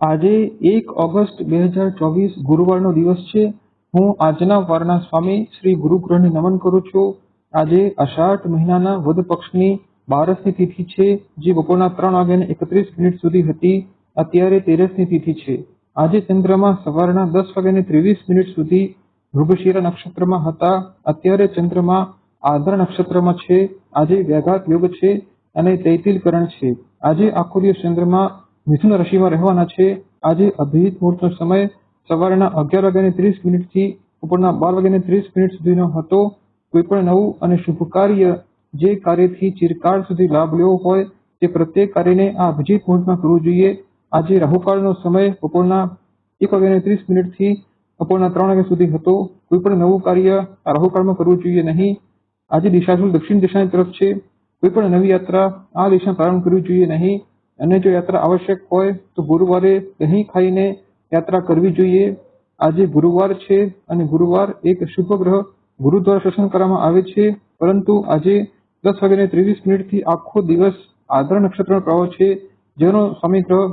આજે એક ઓગસ્ટ બે હજાર ચોવીસ ગુરુવારનો દિવસ છે. હું આજના વારના સ્વામી શ્રી ગુરુગ્રહને નમન કરું છું. આજે અષાઢ મહિનાના વધ પક્ષની બારસની તિથિ છે, જે બપોરના ત્રણ વાગ્યાને એકત્રીસ મિનિટ સુધી હતી. અત્યારે તેરસની તિથિ છે. આજે ચંદ્રમાં સવારના દસ વાગ્યાને ત્રેવીસ મિનિટ સુધી મૃગશિરા નક્ષત્રમાં હતા. અત્યારે ચંદ્રમાં આદર નક્ષત્રમાં છે. આજે વ્યાઘાત યોગ છે અને તૈતિલકરણ છે. આજે આખો દિવસ ચંદ્રમા મિથુન રાશિમાં રહેવાના છે. આજે અભિહિત મુહૂર્તનો સમય સવારના અગિયાર વાગ્યાને ત્રીસ મિનિટથી બપોરના બાર વાગ્યાને ત્રીસ મિનિટ સુધીનો હતો. કોઈ પણ નવું અને શુભ કાર્ય જે કાર્યથી ચિરકાળ સુધી લાભ લેવો હોય તે પ્રત્યેક કાર્યને આ અભિજીત મુહૂર્તમાં કરવું જોઈએ. આજે રાહુકાળનો સમય બપોરના એક વાગ્યાને ત્રીસ મિનિટથી બપોરના ત્રણ વાગ્યા સુધી હતો. કોઈ પણ નવું કાર્ય આ રાહુકાળમાં કરવું જોઈએ નહીં. આજે દિશાશુલ દક્ષિણ દિશાની તરફ છે. કોઈ પણ નવી યાત્રા આ દિશા પ્રારંભ કરવી જોઈએ નહીં. અને જો યાત્રા આવશ્યક હોય, તો ગુરુવારે દહીં ખાઈને યાત્રા કરવી જોઈએ. આજે ગુરુવાર છે અને ગુરુવાર એક શુભ ગ્રહ ગુરુ દ્વારા શાસન કરવામાં આવે છે. પરંતુ આજે દસ વાગ્યાને ત્રેવીસ મિનિટથી આખો દિવસ આદ્ર નક્ષત્રનો પ્રવાહ છે, જેનો સ્વામી ગ્રહ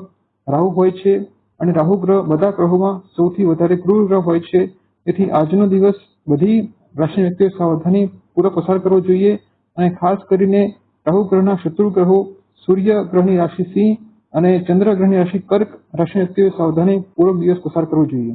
રાહુ હોય છે. અને રાહુ ગ્રહ બધા ગ્રહોમાં સૌથી વધારે ક્રૂર ગ્રહ હોય છે. તેથી આજનો દિવસ બધી રાશિ વ્યક્તિઓ સાવધાની પૂર્વક પસાર કરવો જોઈએ. અને ખાસ કરીને રાહુ ગ્રહના શત્રુ ગ્રહો સૂર્ય ગ્રહની રાશિ સિંહ અને ચંદ્ર ગ્રહની રાશિ કર્ક રાશિના વ્યક્તિઓએ સાવધાની પૂર્વક દિવસ પસાર કરવો જોઈએ.